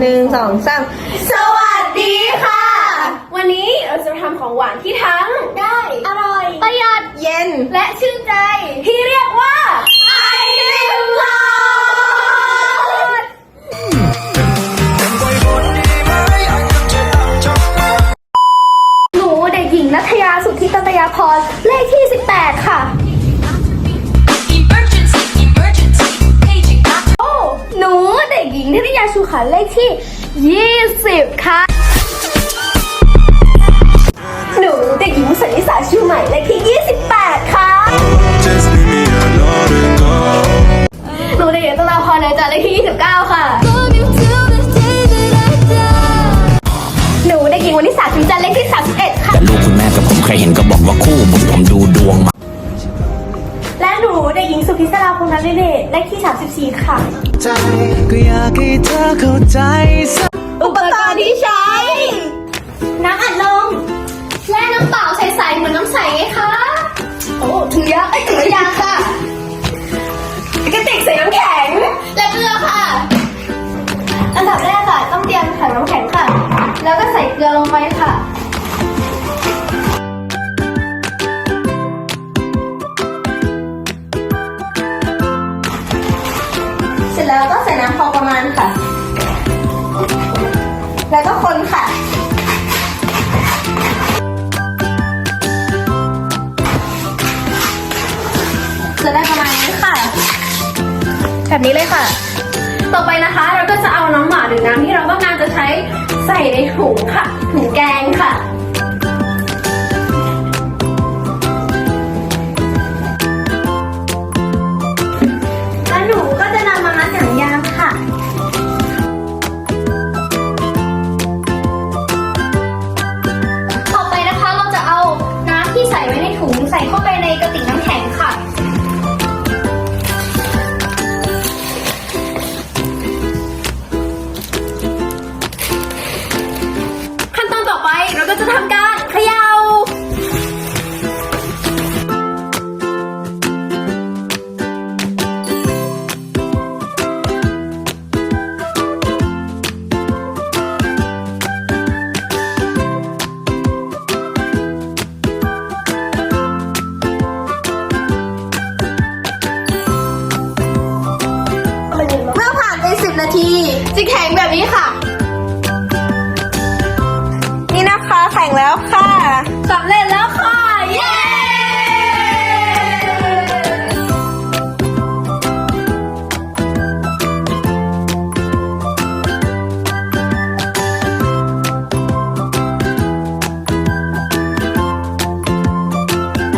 หนึ่งสองสามสวัสดีค่ะ วันนี้เราจะทำของหวานที่ทั้งได้ อร่อย ประหยัด เย็น และชื่น ชูขันเลขที่ 20 ค่ะ หนูเด็กหญิงสันนิสาชูใหม่เลขที่ 28 ค่ะ Just leave me alone and go. หนูเด็กหญิงตุลาพรเนยจันทร์เลขที่ 29 ค่ะ หนูเด็กหญิงวันนิสาพิมจันทร์เลขที่ 31 ค่ะลูกคุณแม่กับผมเคยเห็นก็บอกว่าคู่บุญผมดูดวงมา ด็กหญิงสุพิศราพงษ์นันเดชเลขที่34 ค่ะ ใจก็อยากให้เธอเข้าใจสักอุปกรณ์ที่ใช้ น้ำอัดลม และน้ำเปล่าใสๆเหมือนน้ำใสไงคะ โอ้ถุงยางไอ้ยถุงยางค่ะกระติกใส่น้ำแข็ง และเกลือค่ะ อันดับแรกค่ะต้องเตรียมถังน้ำแข็ง ส่น้ำพอประมาณค่ะ แล้วก็คนค่ะ จะได้ประมาณนี้ค่ะ แบบนี้เลยค่ะ ต่อไปนะคะเราก็จะเอาน้องหมาหรือน้ำที่เราต้องการจะใช้ใส่ในถุงค่ะถุงแกงค่ะ จะแข็งแบบนี้ค่ะ นี่นะคะแข็งแล้วค่ะ